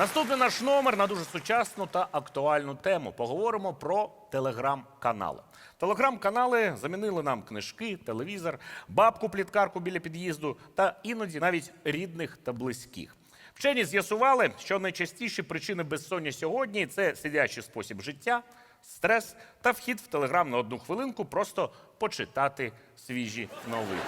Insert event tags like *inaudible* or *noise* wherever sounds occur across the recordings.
Наступний наш номер на дуже сучасну та актуальну тему. Поговоримо про телеграм-канали. Телеграм-канали замінили нам книжки, телевізор, бабку пліткарку біля під'їзду та іноді навіть рідних та близьких. Вчені з'ясували, що найчастіші причини безсоння сьогодні це сидячий спосіб життя, стрес та вхід в телеграм на одну хвилинку, просто почитати свіжі новини.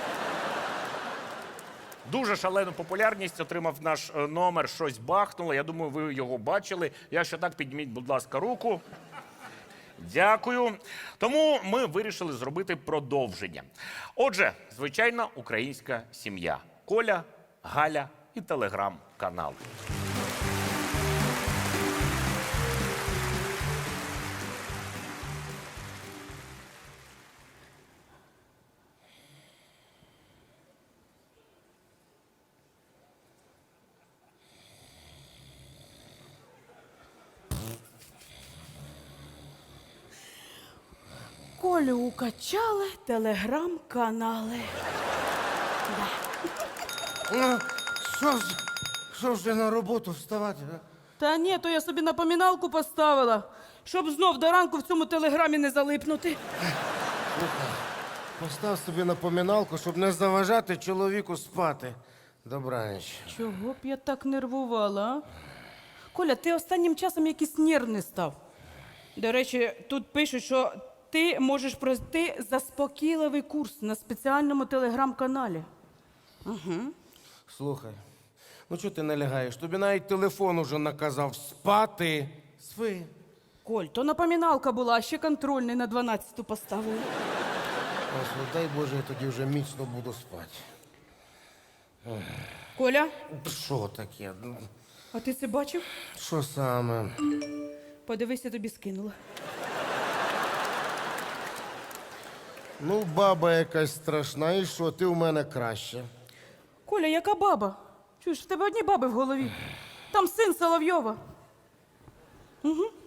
Дуже шалену популярність отримав наш е, номер Щось бахнуло. Я думаю, ви його бачили. Якщо так, підніміть, будь ласка, руку. Дякую. Тому ми вирішили зробити продовження. Отже, звичайна українська сім'я: Коля, Галя і телеграм-канал. Колю укачали телеграм-канали. Ну, що ж, що ж на роботу вставати? а? Та ні, то я собі напоміналку поставила, щоб знов до ранку в цьому телеграмі не залипнути. Постав собі напоминалку, щоб не заважати чоловіку спати. Добраніч. Чого б я так нервувала? а? Коля, ти останнім часом якийсь нервний став. До речі, тут пишуть, що ти можеш пройти заспокійливий курс на спеціальному телеграм-каналі. Слухай, ну чого ти не лягаєш? Тобі навіть телефон уже наказав спати. Спи. Коль, то напоміналка була, а ще контрольний на 12-ту поставили. Господи, дай Боже, я тоді вже міцно буду спати. Коля, Що таке? Ну, а ти це бачив? Що саме? Подивися, тобі скинула. Ну, баба якась страшна, і що, ти у мене краще. Коля, яка баба? Чуєш, в тебе одні баби в голові. Там син Соловйова.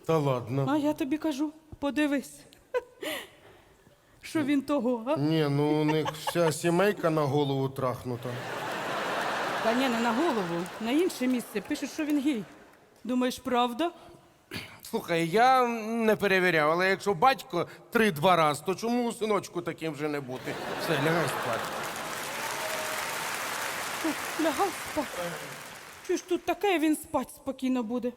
Та ладно. А я тобі кажу, подивись. *laughs* Що він того, а? Ні, ну у них вся сімейка на голову трахнута. Та ні, не на голову, на інше місце. Пишуть, що він гей. Думаєш, правда? Слухай, я не перевіряв, але якщо батько три-два раз, то чому у синочку таким вже не бути? Все, лягай спати. Лягав спати. Чуєш, тут таке, він спать спокійно буде.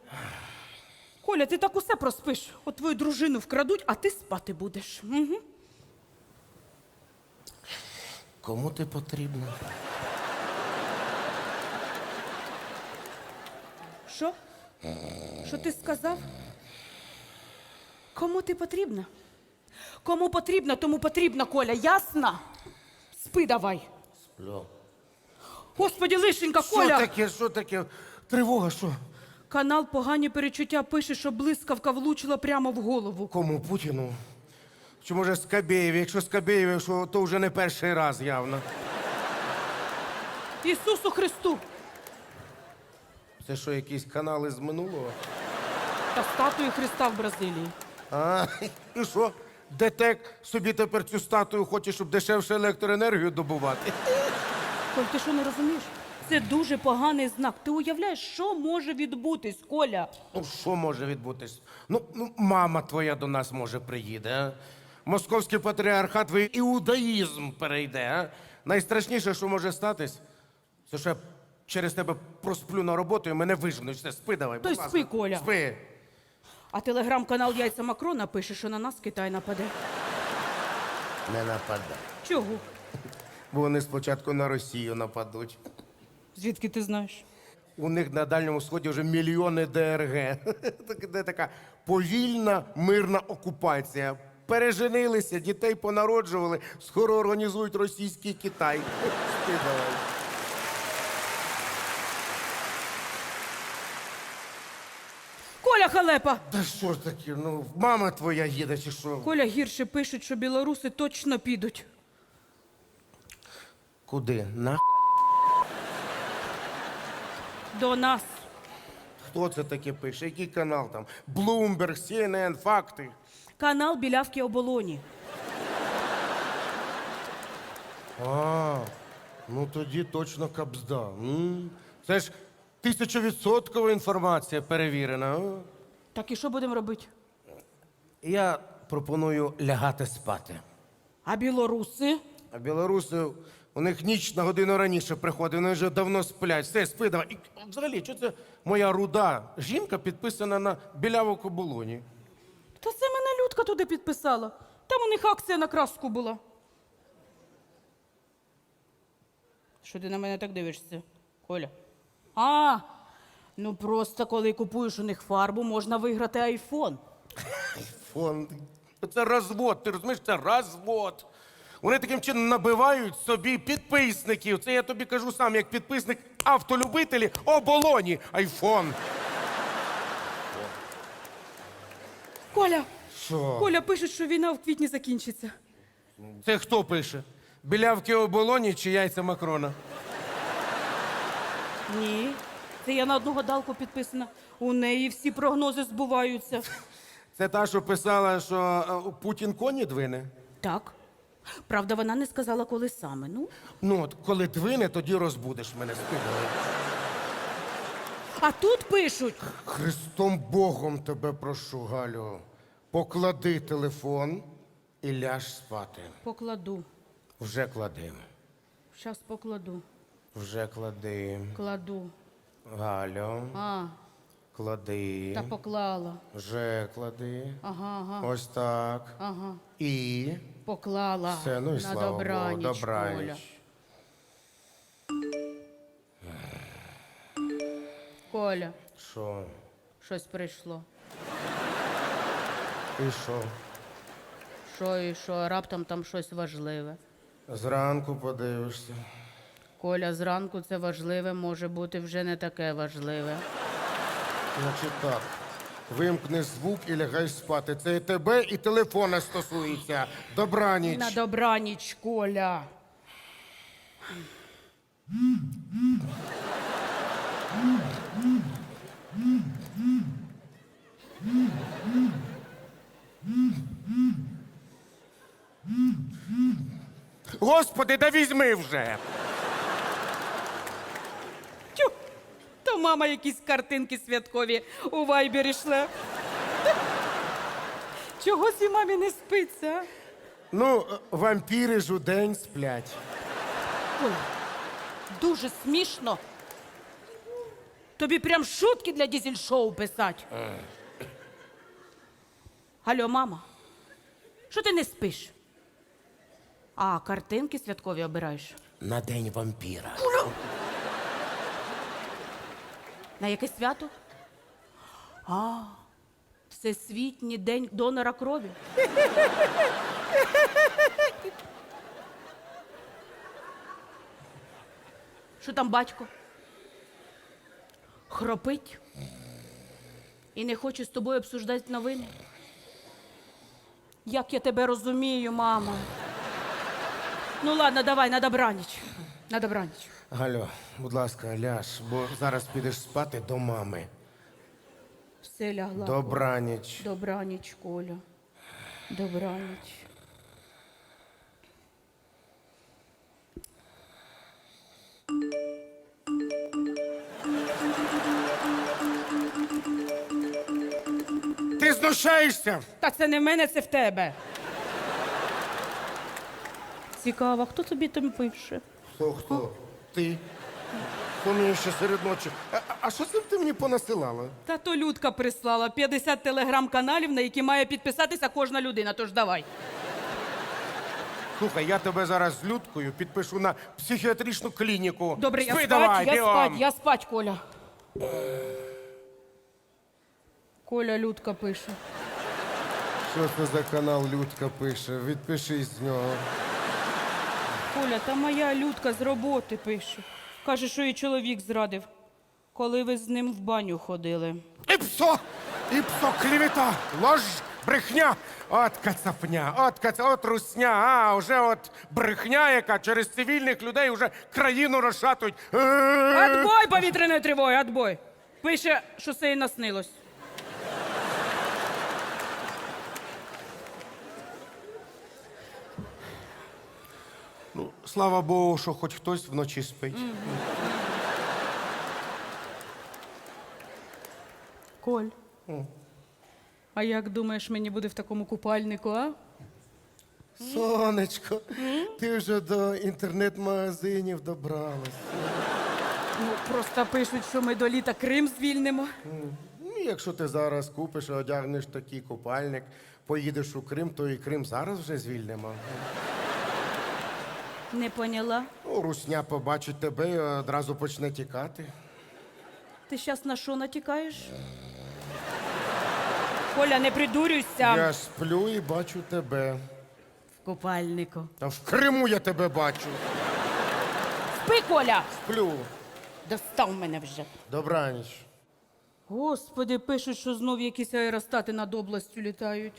Коля, ти так усе проспиш. От твою дружину вкрадуть, а ти спати будеш. Угу. Кому ти потрібна? Що? Що ти сказав? Кому ти потрібна? Кому потрібна, тому потрібна, Коля, ясно? Спи давай. Сплю. Господі, лишенька, Що Коля! таке, що таке? Тривога, що? Канал погані перечуття пише, що блискавка влучила прямо в голову. Кому Путіну? Чи може Скабєєві? Якщо Скабєєві, що то вже не перший раз явно. Ісусу Христу! Це що, якісь канали з минулого? Та статую Христа в Бразилії. А, і що? ДТЕК собі тепер цю статую хоче, щоб дешевше електроенергію добувати. Коль, ти що не розумієш? Це дуже поганий знак. Ти уявляєш, що може відбутись, Коля? Ну, що може відбутись? Ну, ну, мама твоя до нас може приїде, а? Московський патріархат в іудаїзм перейде, а? Найстрашніше, що може статись, це що я через тебе просплю на роботу і мене виженуть. Все, спи давай. То будь ласка. спи, Коля. Спи. А телеграм-канал Яйця Макрона пише, що на нас Китай нападе. Не нападай. Чого? Бо вони спочатку на Росію нападуть. Звідки ти знаєш? У них на Дальньому Сході вже мільйони ДРГ. *laughs* Де така повільна мирна окупація. Переженилися, дітей понароджували, скоро організують російський Китай. *laughs* Спи давай. Коля Халепа! Та що ж таке? Ну, мама твоя їде чи що? Коля гірше пишуть, що білоруси точно підуть. Куди? На До нас. хто це таке пише? Який канал там? Bloomberg, CNN, факти. Канал Білявки Оболоні. А, Ну тоді точно кабзда. М? Це ж тисячовідсоткова інформація перевірена. а? Так і що будемо робити? Я пропоную лягати спати. А білоруси? А білоруси, у них ніч на годину раніше приходить, вони вже давно сплять. Все, спи давай. І взагалі, що це моя руда жінка підписана на біляву коболоні? Та це мене Людка туди підписала. Там у них акція на краску була. Що ти на мене так дивишся, Коля? А, ну просто коли купуєш у них фарбу, можна виграти айфон. Фонд. Це розвод, ти розумієш, це розвод. Вони таким чином набивають собі підписників. Це я тобі кажу сам, як підписник автолюбителі оболоні. Айфон. Коля, Що? Коля пишуть, що війна в квітні закінчиться. Це хто пише? Білявки оболоні чи яйця Макрона? Ні. Це я на одну гадалку підписана. У неї всі прогнози збуваються. Це та, що писала, що е, Путін коні двине. Так. Правда, вона не сказала, коли саме. Ну, Ну, от коли двине, тоді розбудеш мене спидали. а тут пишуть. Христом Богом тебе прошу, Галю. Поклади телефон і ляж спати. Покладу. Вже клади. Щас покладу. Вже клади. Кладу. Галю, А, клади. та поклала. Вже клади. Ага, ага, Ось так. ага. І. Поклала. Все, ну і На слава Богу. добраніч, Коля. Добраніч. Коля, Що? щось прийшло. І що? Що і що, раптом там щось важливе. Зранку подивишся. Коля, зранку це важливе може бути вже не таке важливе. Значить так. Вимкни звук і лягай спати. Це і тебе, і телефона стосується. Добраніч. На добраніч, Коля. Господи, да візьми вже. Тю, то мама якісь картинки святкові у вайбері шле. Чого цій мамі не спиться? Ну, е, вампіри ж у день сплять. Коля, дуже смішно. Тобі прям шутки для дізель-шоу писать. Алло, мама, що ти не спиш? А, картинки святкові обираєш. На день вампіра. На яке свято? А, Всесвітній день донора крові. Що там батько? Хропить? І не хоче з тобою обсуждати новини? Як я тебе розумію, мамо. Ну ладно, давай, на добраніч. На добраніч. Галю, будь ласка, ляж, бо зараз підеш спати до мами. Все лягла. Добраніч. Добраніч, Коля. Добраніч. Ти знущаєшся? Та це не в мене, це в тебе. Цікаво, хто тобі там пише? Хто хто? Ти. Мені ще серед ночі? А, а- а що це ти мені понасилала? Та то Людка прислала 50 телеграм-каналів, на які має підписатися кожна людина, тож давай. Слухай, я тебе зараз з Людкою підпишу на психіатричну клініку. Добре, я Спи спать, давай, я бігом. спать, я спать, Коля. Коля Людка пише. Що це за канал Людка пише? Відпишись з нього. Коля, та моя Людка з роботи пише. Каже, що і чоловік зрадив, коли ви з ним в баню ходили. І псо! І псо, клівета, ложь, брехня. От кацапня, от каца, от русня, а вже от брехня, яка через цивільних людей вже країну розшатують. Е, Отбой повітряної тривоги, отбой. Пише, що це і наснилось. Ну, слава Богу, що хоч хтось вночі спить. Коль. А як думаєш, мені буде в такому купальнику, а? Сонечко, ти вже до інтернет-магазинів добралась. Ну, просто пишуть, що ми до літа Крим звільнимо. Ну, якщо ти зараз купиш і одягнеш такий купальник, поїдеш у Крим, то і Крим зараз вже звільнимо. Не поняла. Ну, русня побачить тебе і одразу почне тікати. Ти зараз на що натякаєш? Коля, не придурюйся. Я сплю і бачу тебе. В купальнику. Та в Криму я тебе бачу. Спи, Коля! Сплю. Достав мене вже. Добраніч. Господи, пишуть, що знов якісь аеростати над областю літають.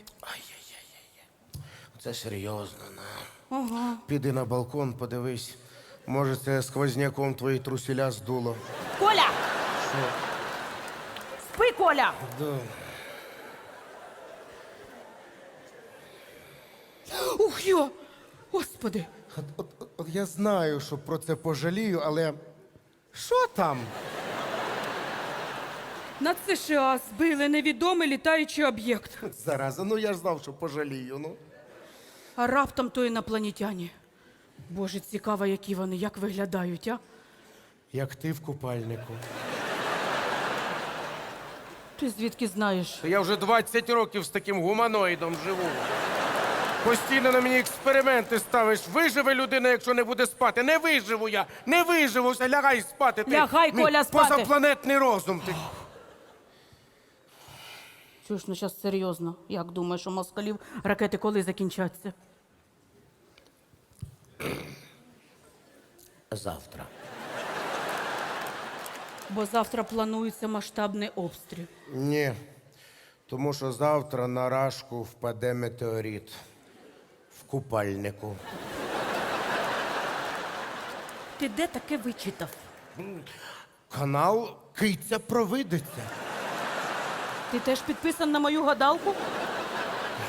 Це серйозно. На. Ага. Піди на балкон, подивись. Може, це сквозняком твої трусіля здуло. Коля! Спи, Коля! Да. Ух йо! Господи! От, от, от, от я знаю, що про це пожалію, але що там? Над США збили невідомий літаючий об'єкт. Зараза, ну я ж знав, що пожалію. Ну. А раптом то інопланетяні. Боже, цікаво, які вони, як виглядають, а? Як ти в купальнику. Ти звідки знаєш? Я вже 20 років з таким гуманоїдом живу. Постійно на мені експерименти ставиш. Виживе людина, якщо не буде спати. Не виживу я, не виживу. Все, лягай спати. Ти. Лягай, Мій Коля, спати. Позапланетний розум. Ти. Чуєш, ну зараз серйозно. Як думаєш, у москалів ракети коли закінчаться? Завтра. Бо завтра планується масштабний обстріл. Ні. Тому що завтра на рашку впаде метеорит. В купальнику. Ти де таке вичитав? Канал Киця провидиться. Ти теж підписан на мою гадалку?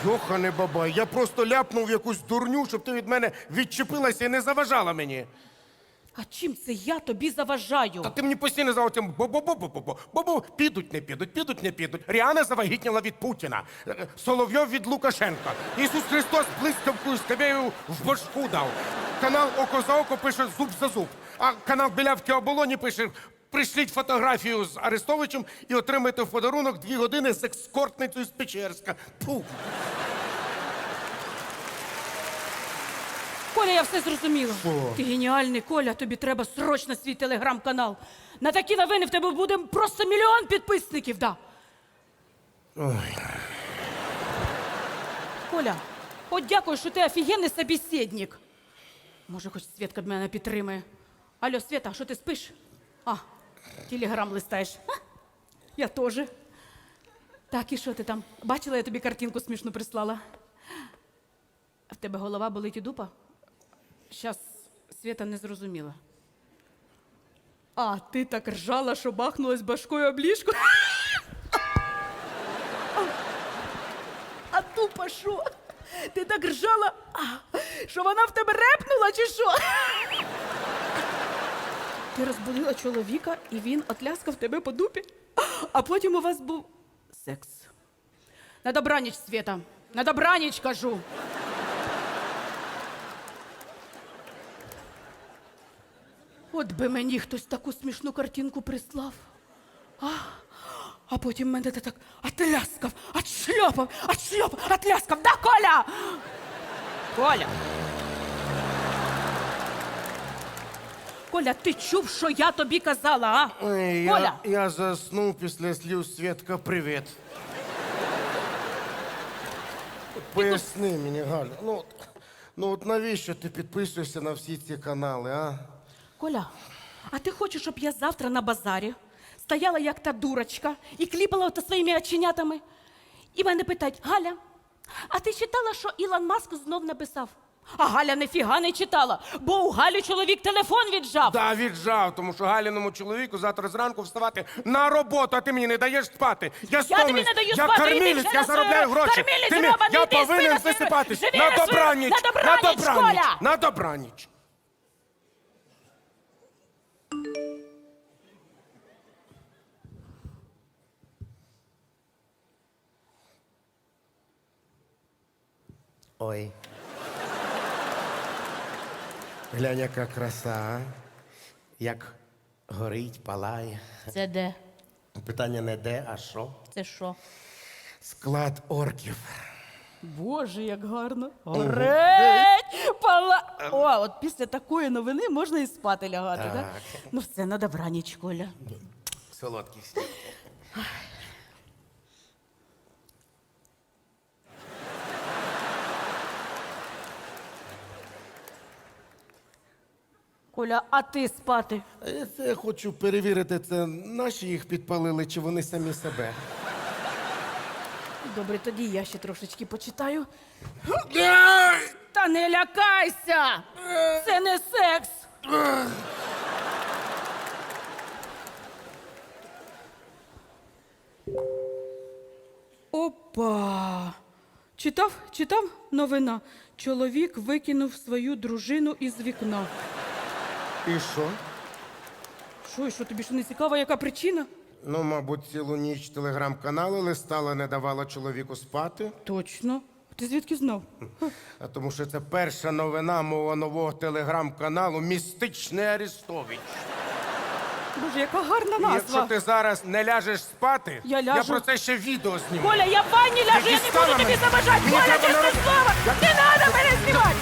Йохане бабай, я просто ляпнув якусь дурню, щоб ти від мене відчепилася і не заважала мені. А чим це я тобі заважаю? Та ти мені постійно за оцим бо-бо-бо-бо-бо. Бо-бо підуть, не підуть, підуть, не підуть. Ріана завагітніла від Путіна. Е, Соловйов від Лукашенка. Ісус Христос блискавкою скабею в башку дав. Канал Око за око пише зуб за зуб. А канал Білявки оболоні пише. Пришліть фотографію з Арестовичем і отримайте в подарунок дві години з екскортницею з Печерська. Фу. Коля, я все зрозуміла. Що? Ти геніальний, Коля, тобі треба срочно свій телеграм-канал. На такі новини в тебе буде просто мільйон підписників, да. Ой. Коля, от дякую, що ти офігенний собеседник. Може, хоч Свєтка мене підтримає. Алло, Свєта, що ти спиш? А, телеграм листаєш. Ха, Я теж. Так, і що ти там? Бачила, я тобі картинку смішну прислала. В тебе голова болить і дупа? Щас Свєта не зрозуміла. А, ти так ржала, що бахнулась башкою об ліжко. А дупа що? Ти так ржала, а, що вона в тебе репнула чи що? Ти розбудила чоловіка, і він отляскав тебе по дупі, а потім у вас був секс. На добраніч, Свєта. На добраніч кажу. От би мені хтось таку смішну картинку прислав. А, а потім мене ти так отляскав, отшльопав, отшльопав, отляскав. Да, Коля? Коля. Коля, ти чув, що я тобі казала, а? Ой, Коля! я, я заснув після слів Свєтка, привіт. Поясни мені, Галя, ну, ну от навіщо ти підписуєшся на всі ці канали, а? Коля, а ти хочеш, щоб я завтра на базарі стояла як та дурочка і кліпала ото своїми оченятами? І мене питають, Галя, а ти читала, що Ілон Маск знов написав? А Галя ніфіга не читала, бо у Галі чоловік телефон віджав. Да, віджав, тому що Галіному чоловіку завтра зранку вставати на роботу, а ти мені не даєш спати. Я, Я тобі стомлюсь. не даю я спати, іди кормілець, ще я на заробляю свою гроші. кормілець, Ти мені- я йди, спи на повинен свою- висипатись. живи На на свою- добраніч, на добраніч, на добраніч, Коля! на добраніч. Ой. Глянь, яка краса, а? як горить, палає. Це де? Питання не де, а що? Це що? Склад орків. Боже, як гарно. Горить! Пала... О, от після такої новини можна і спати лягати, так? Да? Ну все, на добраніч, Коля. Солодкий Коля, а ти спати? Я це хочу перевірити, це наші їх підпалили, чи вони самі себе. Добре, тоді я ще трошечки почитаю. Та не лякайся! Це не секс! Опа! Читав, читав новина. Чоловік викинув свою дружину із вікна. І що? Що, і що тобі що не цікаво, яка причина? Ну, мабуть, цілу ніч телеграм-канали листала, не давала чоловіку спати. Точно. Ти звідки знав? А тому що це перша новина мого нового телеграм-каналу Містичний Арестович. Боже, яка гарна І назва. Якщо ти зараз не ляжеш спати, Я ляжу. про це ще відео зніму. Коля, я в ванні ляжу, я не дістала буду тобі мене. заважати. Мені Коля, треба чесне на слово, не треба мене знімати.